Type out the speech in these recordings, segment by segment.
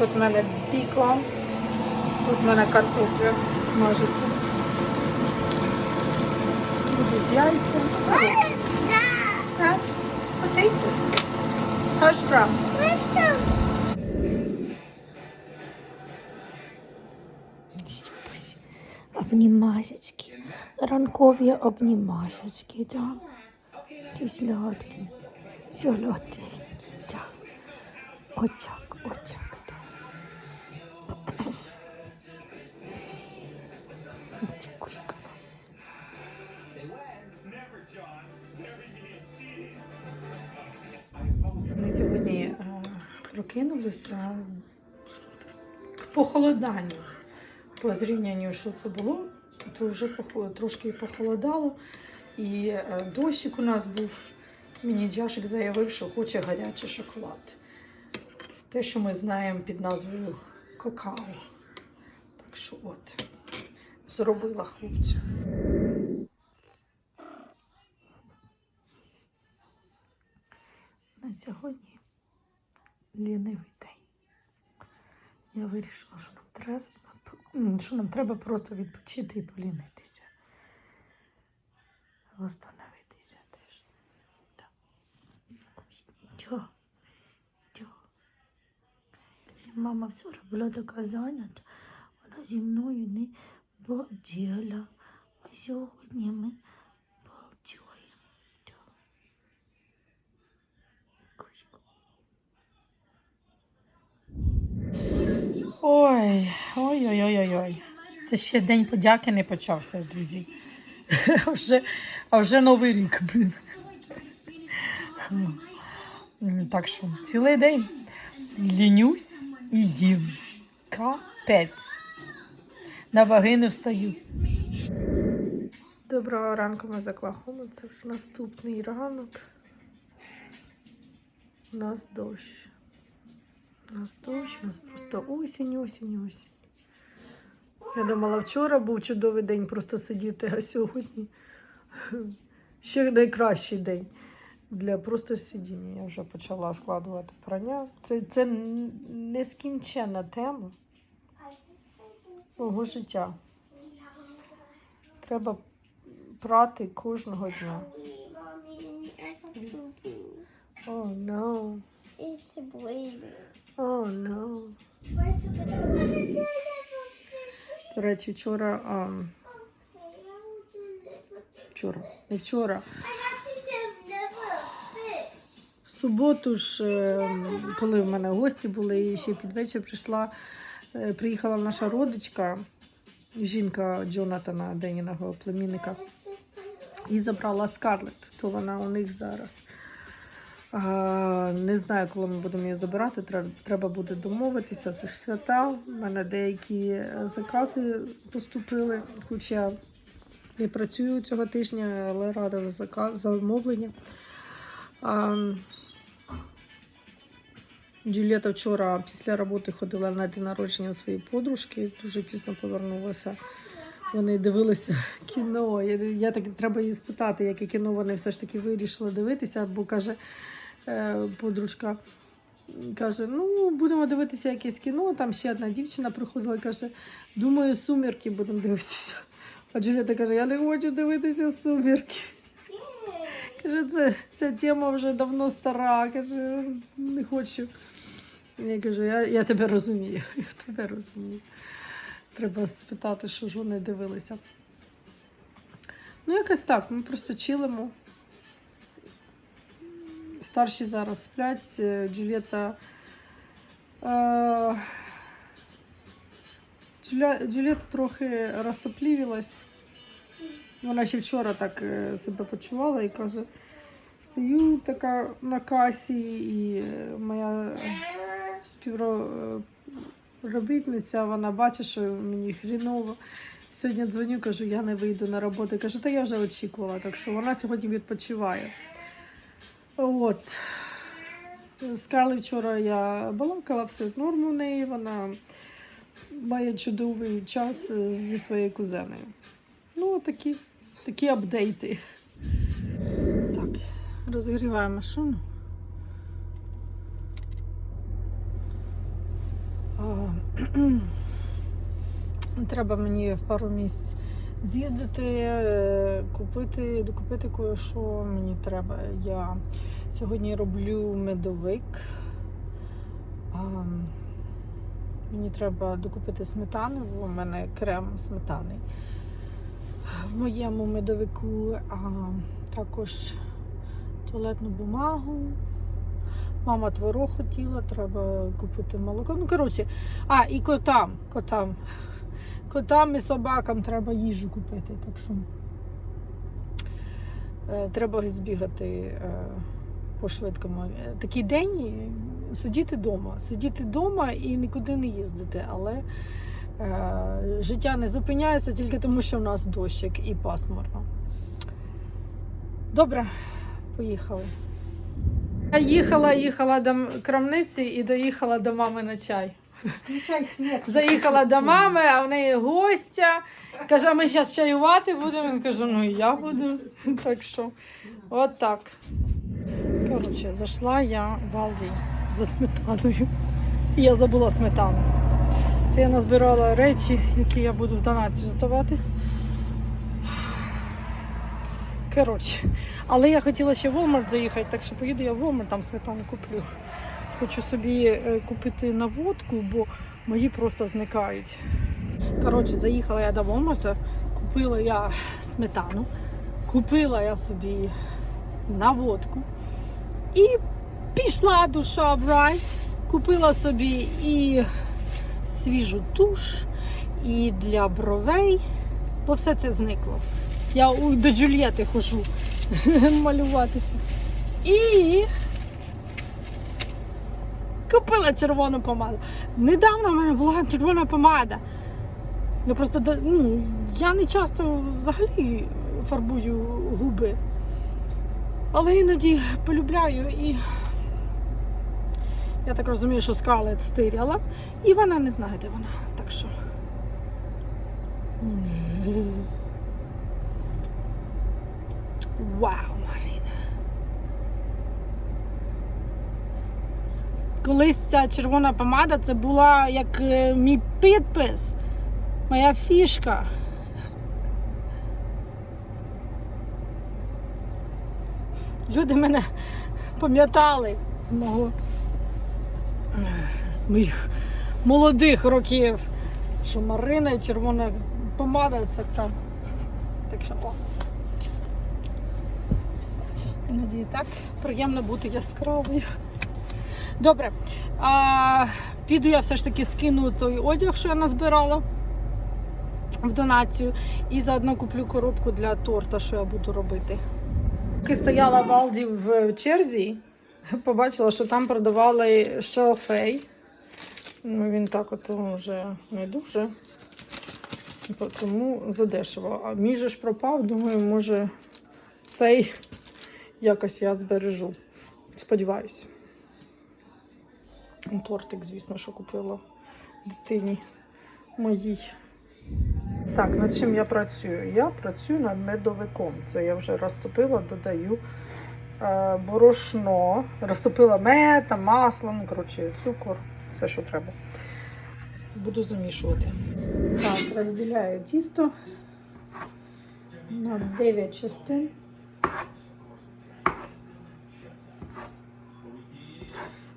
Тут в мене бікон, тут в мене картопля смажиться. Будуть яйця. That's potatoes. Hash. Ранкові обнімасячки, да. Ті слядки. Солоденькі, да. Отак, отак, прокинулися в похолоданні. По зрівнянню, що це було, то вже трошки похолодало. І е, дощик у нас був. Мені Джашик заявив, що хоче гарячий шоколад. Те, що ми знаємо під назвою какао. Так що от, зробила хлопцю. На сьогодні лінивий день. Я вирішила, що нам треба, що нам треба просто відпочити і полінитися. Восстановитися теж. Чого? Чого? Мама вчора була така вона зі мною не балділа. А сьогодні ми Ой, ой, ой, ой, ой, ой. Це ще день подяки не почався, друзі. А вже, а вже новий рік, блін. Так що цілий день лінюсь і їм. Капець. На ваги не встаю. Доброго ранку ми з. Це вже наступний ранок. У нас дощ. У нас дощ, у нас просто осінь, осінь, осінь. Я думала, вчора був чудовий день просто сидіти, а сьогодні ще найкращий день для просто сидіння. Я вже почала складувати прання. Це, це нескінченна тема мого життя. Треба прати кожного дня. Oh, no. It's bleeding. No. До речі, вчора. А, вчора. Не вчора. В суботу ж, е, коли в мене гості були, і ще під вечір прийшла, е, приїхала наша родичка, жінка Джонатана, Деніного племінника, і забрала Скарлет, то вона у них зараз. Не знаю, коли ми будемо її забирати. Треба, буде домовитися. Це ж свята. У мене деякі е, закази поступили, хоч я не працюю цього тижня, але рада за заказ, за замовлення. А, Джулієта вчора після роботи ходила на день народження своєї подружки, дуже пізно повернулася. Вони дивилися кіно. Я, я так треба її спитати, яке кіно вони все ж таки вирішили дивитися, бо каже подружка. Каже, ну будемо дивитися якесь кіно. Там ще одна дівчина приходила і каже, думаю, сумірки будемо дивитися. А Джулієта каже, я не хочу дивитися сумірки. Каже, це, ця тема вже давно стара. Каже, не хочу. Я кажу, я, я тебе розумію. Я тебе розумію. Треба спитати, що ж вони дивилися. Ну, якось так, ми просто чилимо. Старші зараз сплять. е, Джулієта. Е, Джулієта трохи розсоплівілась. Вона ще вчора так е, себе почувала і каже: стою така на касі, і моя співробітниця, вона бачить, що мені хріново. Сьогодні дзвоню, кажу, я не вийду на роботу. Каже, та я вже очікувала, так що вона сьогодні відпочиває. От. З Карли вчора я балакала, все норм у неї, вона має чудовий час е, зі своєю кузеною. Ну, такі, такі апдейти. Так, розгріваємо машину. Треба мені в пару місць з'їздити, е, купити, докупити кое-що мені треба. Я сьогодні роблю медовик. А, мені треба докупити сметани, бо у мене крем сметани в моєму медовику, а також туалетну бумагу. Мама творог хотіла, треба купити молоко. Ну, коротше, а, і котам. Котам. Котам і собакам треба їжу купити. Так що е, треба збігати е, по-швидкому. Е, Такий день сидіти вдома. Сидіти вдома і нікуди не їздити. Але життя не зупиняється тільки тому, що в нас дощик і пасмурно. Добре, поїхали. Я їхала, їхала до крамниці і доїхала до мами на чай. Включай світ. Заїхала до мами, а в неї гостя. Каже, а ми зараз чаювати будемо. Він каже, ну і я буду. Так що, от так. Коротше, зайшла я в Алді за сметаною. І я забула сметану. Це я назбирала речі, які я буду в донацію здавати. Коротше, але я хотіла ще в Walmart заїхати, так що поїду я в Walmart, там сметану куплю. Хочу собі е, купити наводку, бо мої просто зникають. Коротше, заїхала я до Walmart, купила я сметану, купила я собі наводку і пішла душа в рай. Купила собі і свіжу туш, і для бровей, бо все це зникло. Я до Джульєти хожу малюватися. І купила червону помаду. Недавно в мене була червона помада. Я просто ну, я не часто взагалі фарбую губи. Але іноді полюбляю і я так розумію, що скалет стиряла, і вона не знає, де вона. Так що. Вау, Марина. Колись ця червона помада це була як е, мій підпис, моя фішка. Люди мене пам'ятали з мого з моїх молодих років, що Марина і червона помада це прям. Так що. Іноді так приємно бути яскравою. Добре. А, піду я все ж таки скину той одяг, що я назбирала в донацію, і заодно куплю коробку для торта, що я буду робити. Поки стояла в Алді в черзі, побачила, що там продавали шалфей. Ну, він так от вже не дуже. Тому задешево. А мій же ж пропав, думаю, може цей якось я збережу. Сподіваюсь. Тортик, звісно, що купила дитині моїй. Так, над чим я працюю? Я працюю над медовиком. Це я вже розтопила, додаю е, борошно, розтопила мед, масло, ну, коротше, цукор, все, що треба. Буду замішувати. Так, розділяю тісто на 9 частин.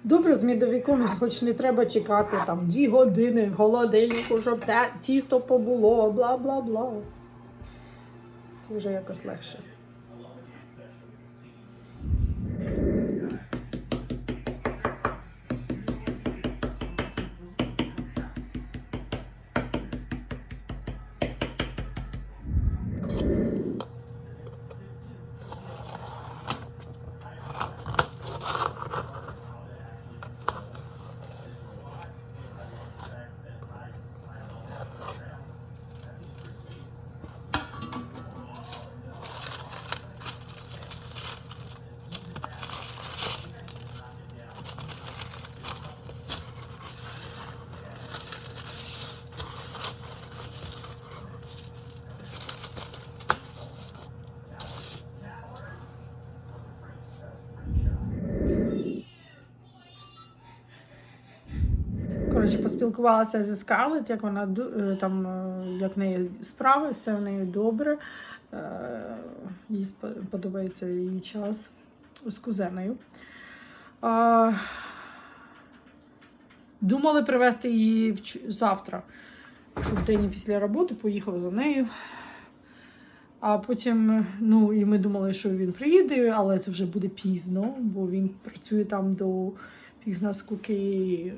Добре, з медовиком, хоч не треба чекати там дві години в холодильнику, щоб тісто побуло, бла бла бла. Це вже якось легше. Коротше, поспілкувалася зі Скарлетт, як вона е, там, е, як неї справи, все в неї добре. Е, Їй подобається її час з кузеною. Думали привезти її завтра, щоб день після роботи поїхав за нею. А потім, ну, і ми думали, що він приїде, але це вже буде пізно, бо він працює там до пізна скуки.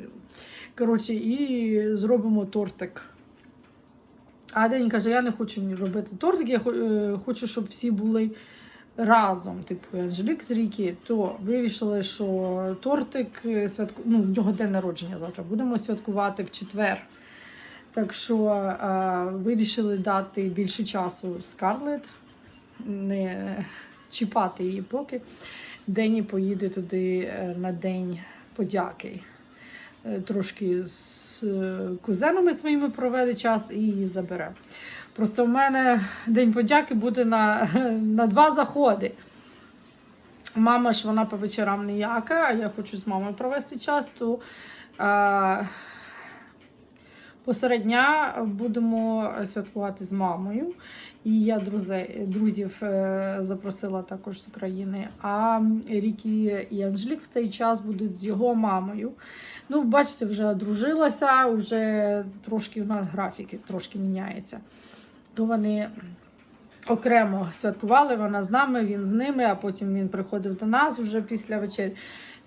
Коротше, і зробимо тортик. А Дені каже: я не хочу робити тортик, я е, хочу, щоб всі були разом, типу Анжелік з Ріки, то вирішили, що тортик е, святку... ну, в нього день народження завтра. Будемо святкувати в четвер. Так що е, вирішили дати більше часу Скарлет, не чіпати її поки. Дені поїде туди на день подяки. Е, Трошки з е, кузенами своїми проведе час і її забере. Просто в мене День подяки буде на, на два заходи. Мама ж вона по вечорам ніяка, а я хочу з мамою провести час, то посеред дня будемо святкувати з мамою. І я друзе, друзів е, запросила також з України. А Рікі і Анжелік в той час будуть з його мамою. Ну, бачите, вже одружилася, вже трошки у нас графіки трошки міняється. То вони окремо святкували, вона з нами, він з ними, а потім він приходив до нас вже після вечері.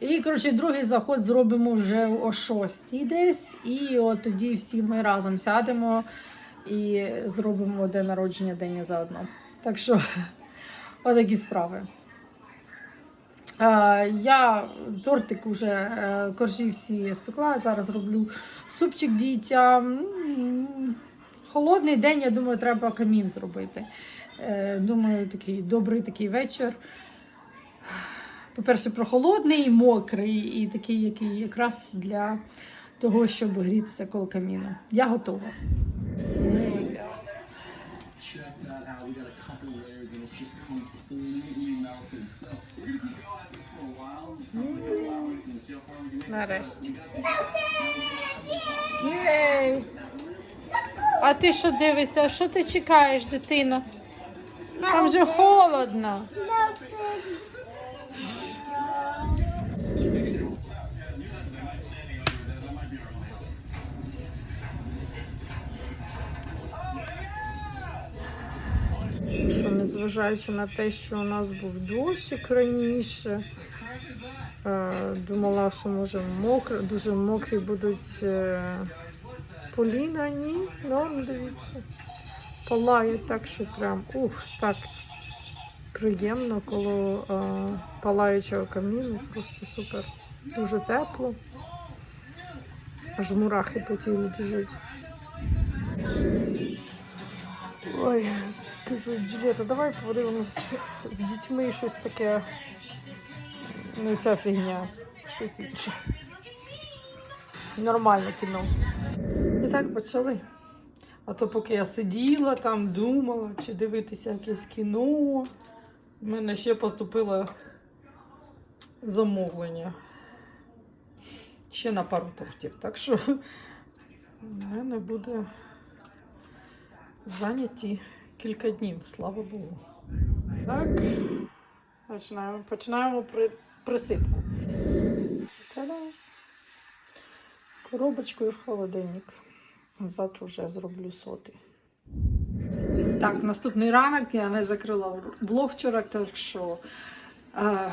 І, коротше, другий заход зробимо вже о 6 десь. І от тоді всі ми разом сядемо і зробимо день народження день заодно. Так що, отакі справи. Я тортик уже е, коржі всі спекла. Зараз роблю супчик дітям. Холодний день, я думаю, треба камін зробити. Е, Думаю, такий добрий такий вечір. По-перше, прохолодний, мокрий і такий, який якраз для того, щоб грітися коло каміну. Я готова. Нарешті. Єй! А ти що дивишся? Що ти чекаєш, дитино? Там вже холодно. Що незважаючи на те, що у нас був дощик раніше, е, думала, що може мокро, дуже мокрі будуть е, поліна, ні, ну дивіться. Палає так, що прям ух, так приємно коло е, палаючого каміну, просто супер. Дуже тепло. Аж мурахи по тілу біжуть. Ой, кажу, Джуліета, давай подивимось з дітьми щось таке. Не ця фігня. Щось інше. Нормальне кіно. І так почали. А то поки я сиділа там, думала, чи дивитися якесь кіно. В мене ще поступило замовлення. Ще на пару тортів. Так що в мене буде зайняті кілька днів, слава Богу. Так, починаємо, починаємо при, присипку. Та-дам! Коробочку і в холодильник. Завтра вже зроблю соти. Так, наступний ранок я не закрила блог вчора, так що е,